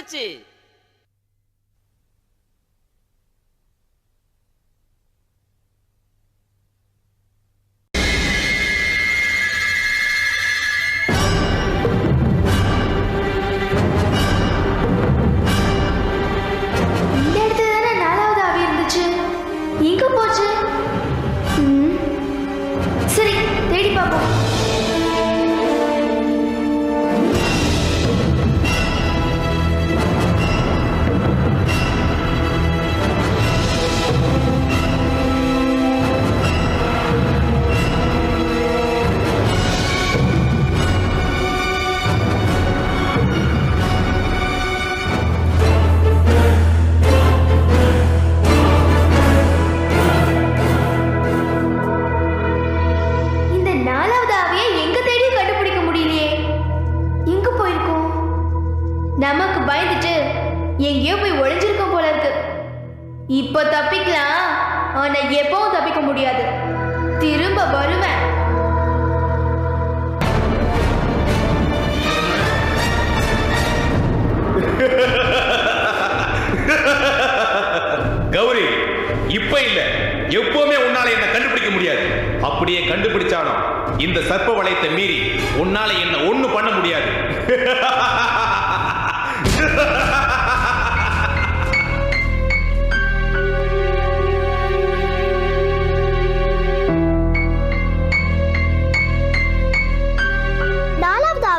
போச்சு இந்த இப்போ தப்பிக்கலாம். ஆனா எப்பவும் தப்பிக்க முடியாது. திரும்ப வருவேன். கௌரி இப்ப இல்ல. எப்பவுமே உன்னால என்ன கண்டுபிடிக்க முடியாது. அப்படியே கண்டுபிடிச்சாலும் இந்த சர்ப்ப வளையத்தை மீறி உன்னால என்ன ஒண்ணு பண்ண முடியாது.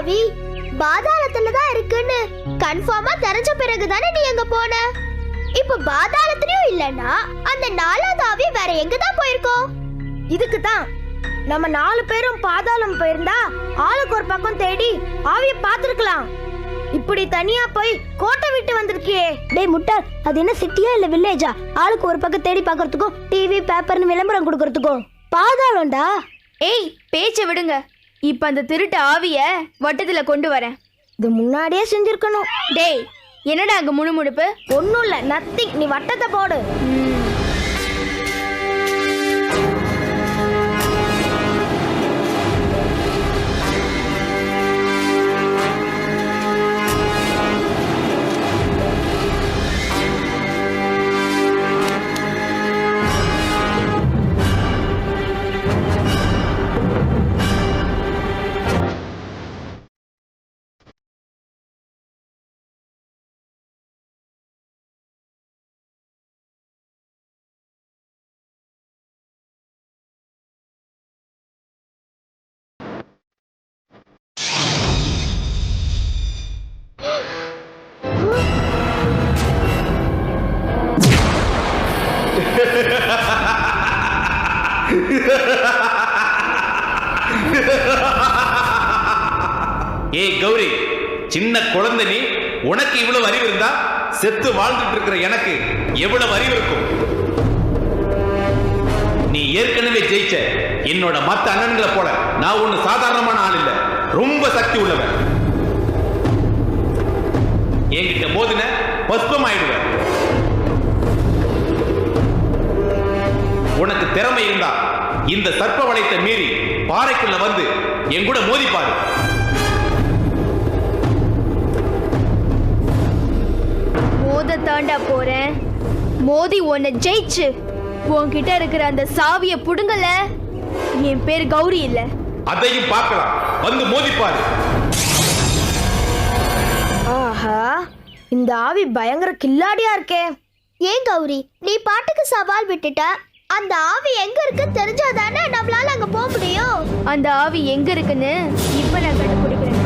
ஆவி பாதாளத்துல தான் இருக்குன்னு. கன்ஃபார்மா தெரிஞ்ச பிறகு தானே நீ அங்க போன? இப்ப பாதாளத்திலயும் இல்லனா அந்த நாலாவது ஆவி வேற எங்க தான் போயிருக்கோம்? இதுக்கு தான். நம்ம நாலு பேரும் பாதாளம் போயிருந்தா ஆளுக்கு ஒரு பக்கம் தேடி ஆவிய பார்த்திருக்கலாம். இப்படி தனியா போய் கோட்டை விட்டு வந்திருக்கியே. டேய் முட்டாள் அது என்ன சிட்டியா இல்ல வில்லேஜா? ஆளுக்கு ஒரு பக்கம் தேடி பார்க்கறதுக்கும் டிவி பேப்பர்னு விளம்பரம் கொடுக்கறதுக்கும். பாதாளம்டா. ஏய் பேச்சை விடுங்க. இப்ப அந்த திருட்டு ஆவிய வட்டத்துல கொண்டு வரேன். இது முன்னாடியே செஞ்சிருக்கணும். டேய் என்னடா அங்க முணுமுணுப்பு? ஒண்ணும் இல்ல நத்திங் நீ வட்டத்தை போடு. ஏய் கௌரி சின்ன குழந்தை நீ உனக்கு இவ்வளவு அறிவு இருந்தா செத்து வாழ்ந்துட்டு இருக்கிற எனக்கு எவ்வளவு அறிவு இருக்கும்? நீ ஏற்கனவே ஜெயிச்ச என்னோட மத்த அண்ணன்களை போல நான் ஒண்ணு சாதாரணமான ஆள் இல்ல ரொம்ப சக்தி உள்ளவன். என்கிட்ட மோதின பஸ்பம் ஆயிடுவேன் உனக்கு திறமை இருந்தா இந்த சர்ப்ப வளையத்தை மீறி பாறைக்குள்ள வந்து என் கூட மோதி பாரு மோத தாண்டா போறேன். மோதி உன்னை ஜெயிச்சு. உன்கிட்ட இருக்கிற அந்த சாவிய புடுங்கல. என் பேர் கௌரி இல்ல. அதையும் பார்க்கலாம். வந்து மோதிப்பாரு. ஆஹா இந்த ஆவி பயங்கர கில்லாடியா இருக்கே. ஏன் கௌரி நீ பாட்டுக்கு சவால் விட்டுட்ட? அந்த ஆவி எங்க இருக்கு தெரிஞ்சாதானே நம்மளால அங்க போக முடியும். அந்த ஆவி எங்க இருக்குன்னு இப்ப நான் கண்டுபிடிக்கிறேன்.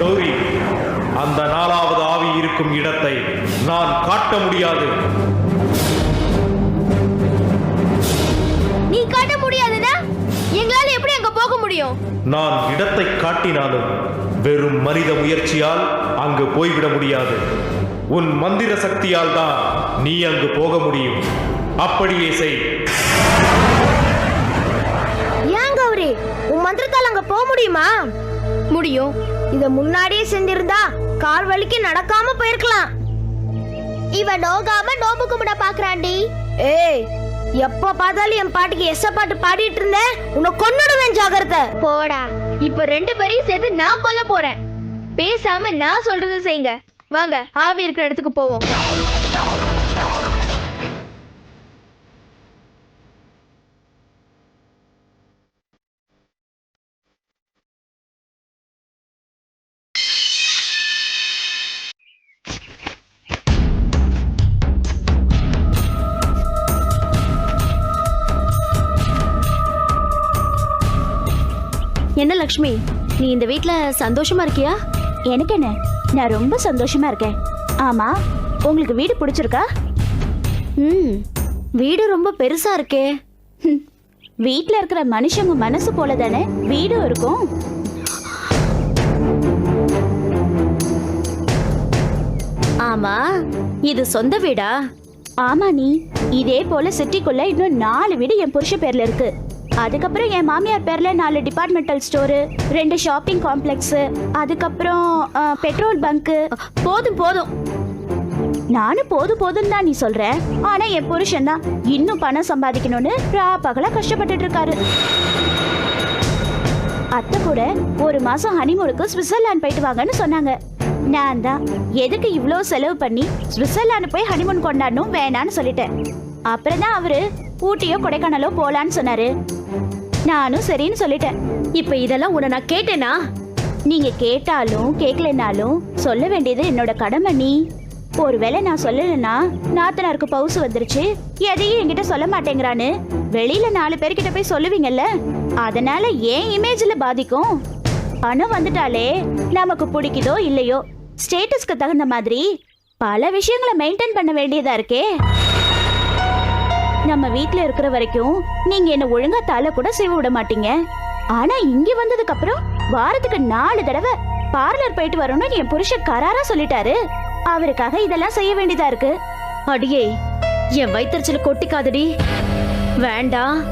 கௌரி அந்த நாலாவது ஆவி இருக்கும் இடத்தை நான் காட்ட முடியாது. முடியும். நான் இடத்தை காட்டினாலும் வெறும் மனித முயற்சியால் அங்கு போய்விட முடியாது. உன் மந்திர சக்தியால் தான் நீ அங்கு போக முடியும். அப்படியே செய். ஏன் கௌரி? உன் மந்திரத்தால் அங்க போக முடியுமா? முடியும். இத முன்னாடியே செஞ்சிருந்தா கால் வலிக்கு நடக்காம போயிருக்கலாம். இவன் நோகாம நோம்பு கும்பிட பாக்குறான்டி ஏய் எப்ப பார்த்தாலும் என் பாட்டுக்கு எஸ்ஸ பாட்டு பாடிட்டு இருந்தேன். உன்னை கொன்னுடுவேன் ஜாகிரத போடா. இப்ப ரெண்டு பேரையும் சேர்த்து நான் கொல்ல போறேன். பேசாம நான் சொல்றதை செய்யுங்க. வாங்க ஆவி இருக்கிற இடத்துக்கு போவோம். என்ன லக்ஷ்மி? நீ இந்த வீட்ல சந்தோஷமா இருக்கியா? எனக்கு என்ன நான் ரொம்ப சந்தோஷமா இருக்கேன். ஆமா உங்களுக்கு வீடு பிடிச்சிருக்கா? ம் வீடு ரொம்ப பெருசா இருக்கே. வீட்ல இருக்கிற மனுஷங்க மனசு போல தானே வீடும் இருக்கும். ஆமா இது சொந்த வீடா? ஆமா நீ இதே போல சிட்டிக்குள்ள இன்னும் நாலு வீடு என் புருஷ பேர்ல இருக்கு. அதுக்கப்புறம் என் மாமியார் பேரில் நாலு டிபார்ட்மெண்டல் ஸ்டோரு ரெண்டு ஷாப்பிங் காம்ப்ளெக்ஸு அதுக்கப்புறம் பெட்ரோல் பங்க்கு போதும் போதும். நானும் போதும் போதும் தான் நீ சொல்ற. ஆனா என் புருஷன் தான் இன்னும் பணம் சம்பாதிக்கணும்னு ரா பகலா கஷ்டப்பட்டுட்டு இருக்காரு. அத்தை கூட ஒரு மாசம் ஹனிமூனுக்கு சுவிட்சர்லாந்து போயிட்டு வாங்கன்னு சொன்னாங்க. நான் தான் எதுக்கு இவ்வளோ செலவு பண்ணி சுவிட்சர்லாந்து போய் ஹனிமூன் கொண்டாடணும் வேணான்னு சொல்லிட்டேன். அப்புறம் தான் அவரு ஊட்டியோ கொடைக்கானலோ போலான்னு சொன்னாரு. நானும் சரின்னு சொல்லிட்டேன். இப்ப இதெல்லாம் உன்னை நான் கேட்டேனா? நீங்க கேட்டாலும் கேட்கலனாலும் சொல்ல வேண்டியது என்னோட கடமை நீ. ஒருவேளை நான் சொல்லலைன்னா நாத்தனாருக்கு பவுசு வந்துருச்சு. எதையும் என்கிட்ட சொல்ல மாட்டேங்கிறான்னு வெளியில நாலு பேர்கிட்ட போய் சொல்லுவீங்கல்ல? அதனால ஏன் இமேஜ்ல பாதிக்கும்? பணம் வந்துட்டாலே நமக்கு பிடிக்குதோ இல்லையோ? ஸ்டேட்டஸ்க்கு தகுந்த மாதிரி பல விஷயங்களை மெயின்டைன் பண்ண வேண்டியதா இருக்கே. நம்ம வீட்ல இருக்கிற வரைக்கும் நீங்க என்ன ஒழுங்கா தலை கூட செய்வ விட மாட்டீங்க. ஆனா இங்க வந்ததுக்கு அப்புறம் வாரத்துக்கு நாலு தடவை பார்லர் போயிட்டு வரணும்னு என் புருஷன் கராரா சொல்லிட்டாரு. அவருக்காக இதெல்லாம் செய்ய வேண்டியதா இருக்கு. அடியே என் வயிற்றுச்சல் கொட்டிக்காதடி. வேண்டாம்.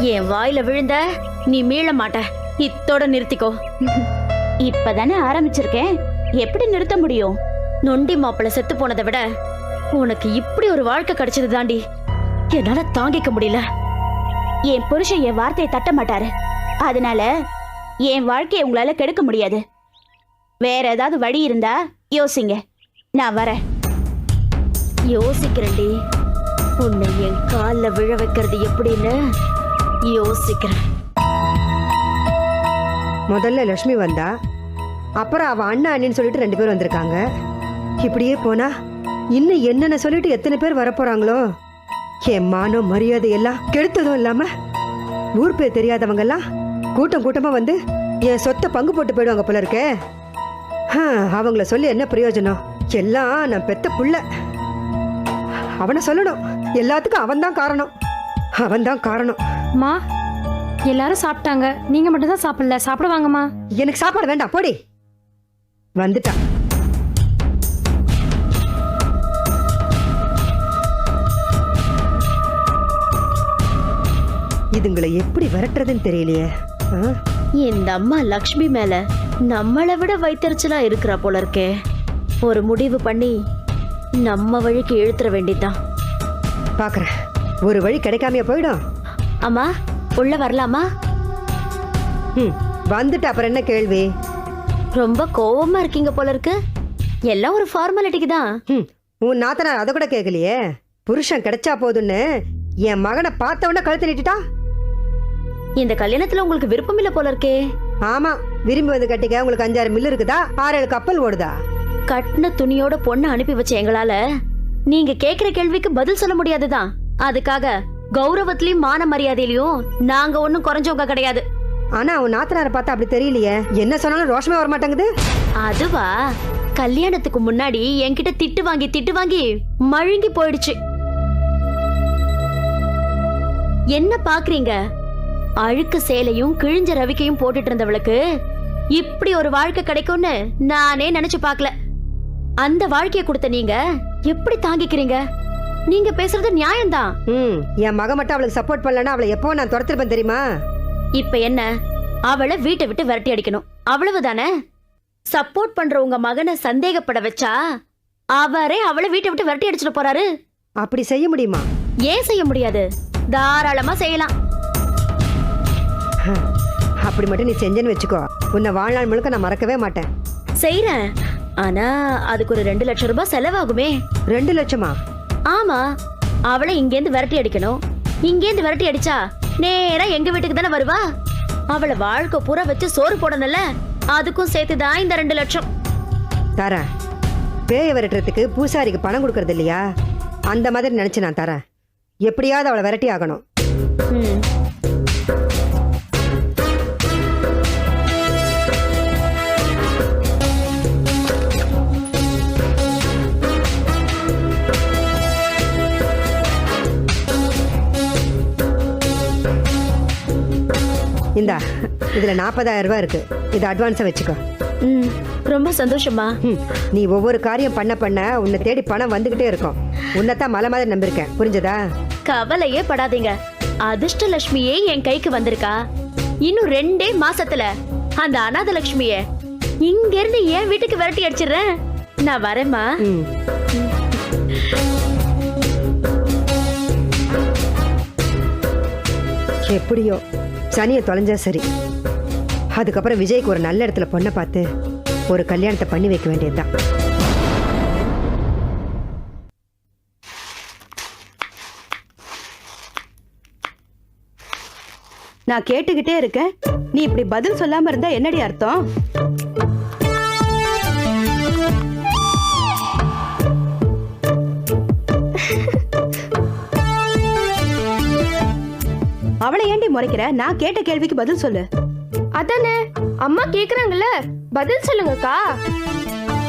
என் வாயில விழுந்த நீ மீள மாட்ட. இத்தோட நிறுத்திக்கோ. இப்பதானே ஆரம்பிச்சிருக்கேன். எப்படி நிறுத்த முடியும்? நொண்டி மாப்பிள்ள செத்து போனதை விட உனக்கு இப்படி ஒரு வாழ்க்கை கிடைச்சது தாண்டி. என்னால தாங்கிக்க முடியல. என் புருஷன் என் வார்த்தையை தட்ட மாட்டாரு. அதனால என் வாழ்க்கையை உங்களால கெடுக்க முடியாது. வேற ஏதாவது வழி இருந்தா யோசிங்க. நான் வரேன். யோசிக்கிறேன்டி. உன்னை என் காலில் விழ வைக்கிறது எப்படின்னு யோசிக்கிறேன். முதல்ல லக்ஷ்மி வந்தா அப்புறம் அவ அண்ணா அண்ணின்னு சொல்லிட்டு ரெண்டு பேர் வந்திருக்காங்க. இப்படியே போனா இன்னும் என்னென்ன சொல்லிட்டு எத்தனை பேர் வரப்போறாங்களோ? என் மானம் மரியாதை எல்லாம் கெடுத்ததும் இல்லாம ஊர் பேர் தெரியாதவங்க எல்லாம் கூட்டம் கூட்டமா வந்து என் சொத்தை பங்கு போட்டு போயிடுவாங்க போல இருக்கே. அவங்கள சொல்லி என்ன பிரயோஜனம்? எல்லாம் நான் பெத்த புள்ள. அவனை சொல்லணும். எல்லாத்துக்கும் அவன்தான் காரணம். அவன்தான் காரணம். மா எல்லாரும் சாப்பிட்டாங்க. நீங்க மட்டும் தான் சாப்பிடல. சாப்பிட வாங்கம்மா. எனக்கு சாப்பாடு வேண்டாம். போடி. வந்துட்டா இதுங்களை எப்படி விரட்டுறதுன்னு தெரியலையே? இந்த அம்மா லக்ஷ்மி மேல நம்மளை விட வைத்தறிச்சலா இருக்கிறா போல இருக்கே. ஒரு முடிவு பண்ணி நம்ம வழிக்கு இழுத்துற வேண்டியதுதான். பாக்குறேன். ஒரு வழி கிடைக்காமையா போயிடும். அம்மா உள்ள வரலாமா? ம் வந்துட்டு அப்புறம் என்ன கேள்வி? ரொம்ப கோவமா இருக்கீங்க போல இருக்கு. எல்லாம் ஒரு ஃபார்மாலிட்டிக்கு தான். ம் உன் நாத்தனார் அதை கூட கேட்கலையே. புருஷன் கிடைச்சா போதுன்னு என் மகனை பார்த்தவொடனே கழுத்து நீட்டிட்டா இந்த கல்யாணத்துல உங்களுக்கு விருப்பம் இல்ல போல இருக்கே. ஆமா விரும்பி வந்து கட்டிக்க உங்களுக்கு அஞ்சாறு மில்லு இருக்குதா? ஆறு ஏழு கப்பல் ஓடுதா? கட்டின துணியோட பொண்ணு அனுப்பி வச்ச எங்களால நீங்க கேக்குற கேள்விக்கு பதில் சொல்ல முடியாதுதான். அதுக்காக கௌரவத்திலயும் மான மரியாதையிலயும் நாங்க ஒண்ணும் குறைஞ்சவங்க கிடையாது. ஆனா உன் நாத்தனாரை பார்த்தா அப்படி தெரியலையே. என்ன சொன்னாலும் ரோஷமே வர மாட்டேங்குது அதுவா? கல்யாணத்துக்கு முன்னாடி என்கிட்ட திட்டு வாங்கி திட்டு வாங்கி மழுங்கி போயிடுச்சு. என்ன பாக்குறீங்க? அழுக்கு சேலையும் கிழிஞ்ச ரவிக்கையும் போட்டுட்டு இருந்தவளுக்கு இப்படி ஒரு வாழ்க்கை கிடைக்கும்னு நானே நினைச்சு பார்க்கல. அந்த வாழ்க்கைய கொடுத்த நீங்க எப்படி தாங்கிக்கிறீங்க? நீங்க பேசுறது நியாயம்தான். ம் என் மக மட்டும் அவளுக்கு சப்போர்ட் பண்ணலன்னா அவளை எப்போ நான் துரத்திருப்பேன் தெரியுமா? இப்ப என்ன? அவளை வீட்டை விட்டு விரட்டி அடிக்கணும். அவ்வளவுதானே? சப்போர்ட் பண்ற உங்க மகனை சந்தேகப்பட வச்சா அவரே அவளை வீட்டை விட்டு விரட்டி அடிச்சிட்டு போறாரு. அப்படி செய்ய முடியுமா? ஏன் செய்ய முடியாது? தாராளமா செய்யலாம். அப்படி மட்டும் நீ செஞ்சேன்னு வச்சுக்கோ. உன்னை வாழ்நாள் முழுக்க நான் மறக்கவே மாட்டேன். செய்யறேன் ஆனா அதுக்கு ஒரு ரெண்டு லட்சம் ரூபாய் செலவாகுமே. ரெண்டு லட்சமா? ஆமா. அவளை இங்கேருந்து விரட்டி அடிக்கணும். இங்கேருந்து விரட்டி அடிச்சா நேரா எங்க வீட்டுக்கு தானே வருவா? அவளை வாழ்க்கை பூரா வச்சு சோறு போடணும்ல. அதுக்கும் சேர்த்து தான் இந்த ரெண்டு லட்சம். தரேன். பேய விரட்டுறதுக்கு பூசாரிக்கு பணம் கொடுக்கறது இல்லையா? அந்த மாதிரி நினைச்சு நான் தரேன். எப்படியாவது அவளை விரட்டி ஆகணும். ம். இந்தா இதுல நாற்பதாயிரம் ரூபாய் இருக்கு. இது அட்வான்ஸா வச்சுக்கோ. ம் ரொம்ப சந்தோஷமா ம், நீ ஒவ்வொரு காரியம் பண்ண பண்ண உன்னை தேடி பணம் வந்துகிட்டே இருக்கும். உன்னைத்தான் மலை மாதிரி நம்பியிருக்கேன். புரிஞ்சதா? கவலையே படாதீங்க. அதிர்ஷ்டலட்சுமியே என் கைக்கு வந்திருக்கா. இன்னும் ரெண்டே மாசத்துல அந்த அநாதலட்சுமிய இங்க இருந்து என் வீட்டுக்கு விரட்டி அடிச்சிடுறேன். நான் வரேம்மா. எப்படியோ சனியை தொலைஞ்சா சரி. அதுக்கப்புறம் விஜய்க்கு ஒரு நல்ல இடத்துல பொண்ணை பார்த்து ஒரு கல்யாணத்தை பண்ணி வைக்க வேண்டியதுதான். நான் கேட்டுக்கிட்டே இருக்கேன். நீ இப்படி பதில் சொல்லாம இருந்தா என்னடி அர்த்தம்? அவளை ஏண்டி முறைக்கிற? நான் கேட்ட கேள்விக்கு பதில் சொல்லு. அதானே? அம்மா கேக்குறாங்கல்ல பதில் சொல்லுங்கக்கா.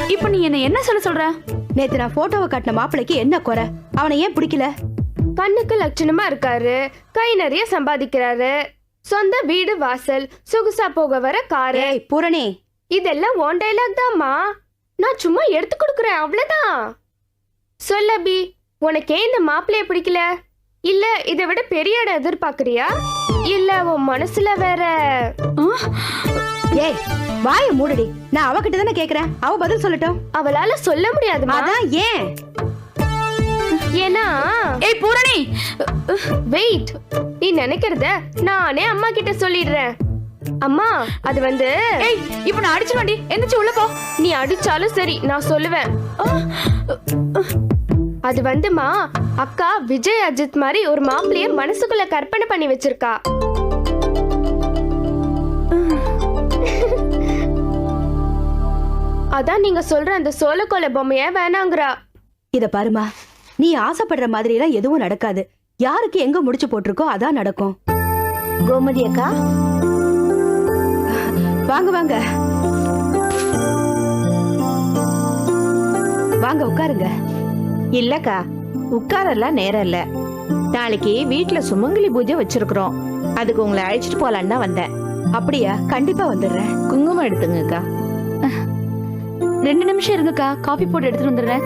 இப்போ நீ என்ன என்ன சொல்ல சொல்ற? நேத்து நான் போட்டோவை காட்டின மாப்பிளைக்கு என்ன குறை? அவனை ஏன் பிடிக்கல? கண்ணுக்கு லட்சணமா இருக்காரு கை நிறைய சம்பாதிக்கிறாரு சொந்த வீடு வாசல் சொகுசா போக வர காரு. ஏய் பூரணி. இதெல்லாம் ஒன் டைலாக் தான்மா நான் சும்மா எடுத்து கொடுக்குறேன் அவ்வளவுதான். சொல்ல அபி உனக்கே இந்த மாப்பிள்ளைய பிடிக்கல? இல்ல இதை விட பெரிய இடம் எதிர்பார்க்கறியா? இல்ல உன் மனசுல வேற ஏய் வாய மூடுடி. நான் அவகிட்ட தானே கேக்குறேன். அவ பதில் சொல்லட்டும். அவளால சொல்ல முடியாதுமா? அதான் ஏன்? ஏன்னா ஏய் பூரணி! வெயிட் நீ நினைக்கிறத நானே அம்மா கிட்ட சொல்லிடுறேன். அம்மா அது வந்து ஏய் இப்போ நான் அடிச்சிருவேன்டி. எந்திரிச்சு உள்ள போ. நீ அடிச்சாலும் சரி நான் சொல்லுவேன். அது வந்துமா? அக்கா விஜய் அஜித் மாதிரி ஒரு மாப்பிளைய மனசுக்குள்ள கற்பனை பண்ணி வச்சிருக்கா. அதான் நீங்க சொல்ற அந்த சோளக்கோல பொம்மைய வேணாங்கிறா. இத பாருமா நீ ஆசைப்படுற மாதிரி எல்லாம் எதுவும் நடக்காது. யாருக்கு எங்க முடிச்சு போட்டிருக்கோ அதான் நடக்கும். கோமதி அக்கா? வாங்க வாங்க. வாங்க உட்காருங்க. இல்லக்கா உட்காரெல்லாம் நேரம் இல்ல. நாளைக்கு வீட்ல சுமங்கலி பூஜை வச்சிருக்கிறோம். அதுக்கு உங்களை அழைச்சிட்டு போலான்னு தான் வந்தேன். அப்படியா? கண்டிப்பா வந்துடுறேன். குங்குமம் எடுத்துங்கக்கா. ரெண்டு நிமிஷம் இருங்கக்கா. காபி போட்டு எடுத்துட்டு வந்துடுறேன்.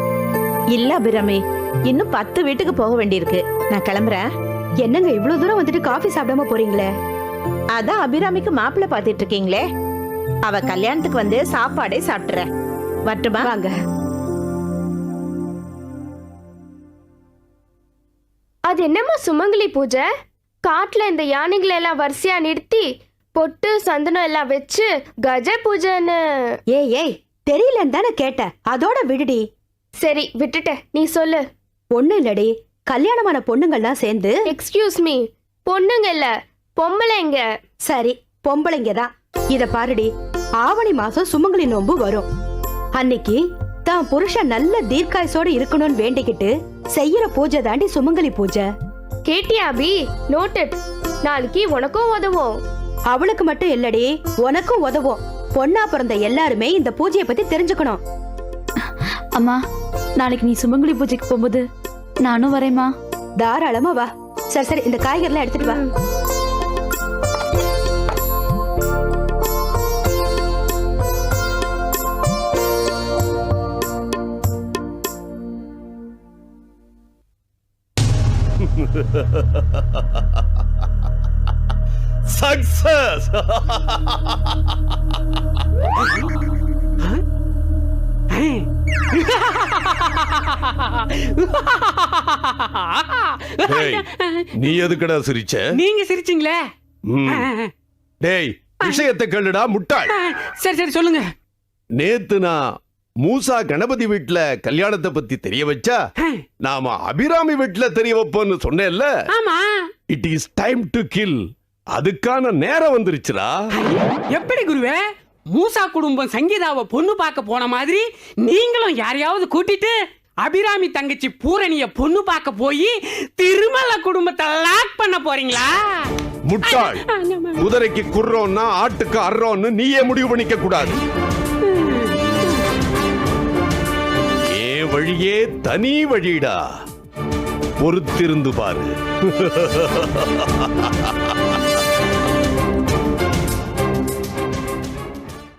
இல்ல அபிராமி இன்னும் பத்து வீட்டுக்கு போக வேண்டியிருக்கு. நான் கிளம்புறேன். என்னங்க இவ்வளவு தூரம் வந்துட்டு காஃபி சாப்பிடாம போறீங்களே? அதான் அபிராமிக்கு மாப்பிள்ளை பார்த்துட்டு இருக்கீங்களே. அவ கல்யாணத்துக்கு வந்து சாப்பாடே சாப்பிட்டுறேன். வரட்டுமா? வாங்க. அது என்னம்மா சுமங்கலி பூஜை? காட்டுல இந்த யானைகளை எல்லாம் வரிசையா நிறுத்தி பொட்டு சந்தனம் எல்லாம் வச்சு கஜ பூஜைன்னு. ஏய் ஏய் தெரியலன்னு தானே கேட்ட அதோட விடுடி. சரி விட்டுட்டேன். நீ சொல்லு. ஒண்ணு இல்லடி. கல்யாணமான பொண்ணுங்கள்லாம் சேர்ந்து. எக்ஸ்கியூஸ் மீ பொண்ணுங்க இல்ல. பொம்பளைங்க சரி பொம்பளைங்க தான். இத பாருடி. ஆவணி மாசம் சுமங்கலி நோன்பு வரும். அன்னைக்கு தான் புருஷன் நல்ல தீர்க்காயசோட இருக்கணும்னு வேண்டிக்கிட்டு செய்யற பூஜை தாண்டி சுமங்கலி பூஜை. கேட்டியா அபி? நோட்டட் நாளைக்கு உனக்கும் உதவும். அவளுக்கு மட்டும் இல்லடி உனக்கும் உதவும். பொண்ணா பிறந்த எல்லாருமே இந்த பூஜையை பத்தி தெரிஞ்சுக்கணும். அம்மா நாளைக்கு நீ சுமங்கலி பூஜைக்கு போகும்போது நானும் வரேம்மா. தாராளமா வா. சரி சரி இந்த காய்கறிலாம் எடுத்துட்டு வா. Success! டேய் நீ எதுக்குடா சிரிச்ச? நீங்க சிரிச்சீங்களே. டேய் விஷயத்தை கேளுடா முட்டாள். சரி சரி சொல்லுங்க. நேத்து நான் மூசா கணபதி வீட்ல கல்யாணத்தை பத்தி தெரிய வச்சா நாம அபிராமி வீட்ல தெரிய வைப்போம்னு சொன்னேன்ல. ஆமா. It is time to kill அதுக்கான நேரம் வந்துருச்சுடா. எப்படி குருவே? மூசா குடும்பம் சங்கீதாவை பொண்ணு பார்க்க போன மாதிரி நீங்களும் யாரையாவது கூட்டிட்டு அபிராமி தங்கச்சி பூரணிய பொண்ணு பார்க்க போய் திருமல குடும்பத்தை லாக் பண்ண போறீங்களா? முட்டாள். குதிரைக்கு குர்றோம்னா ஆட்டுக்கு அர்றோம்னு நீயே முடிவு பண்ணிக்க கூடாது. வழியே தனி வழிடா. பொறுத்திருந்து பாரு.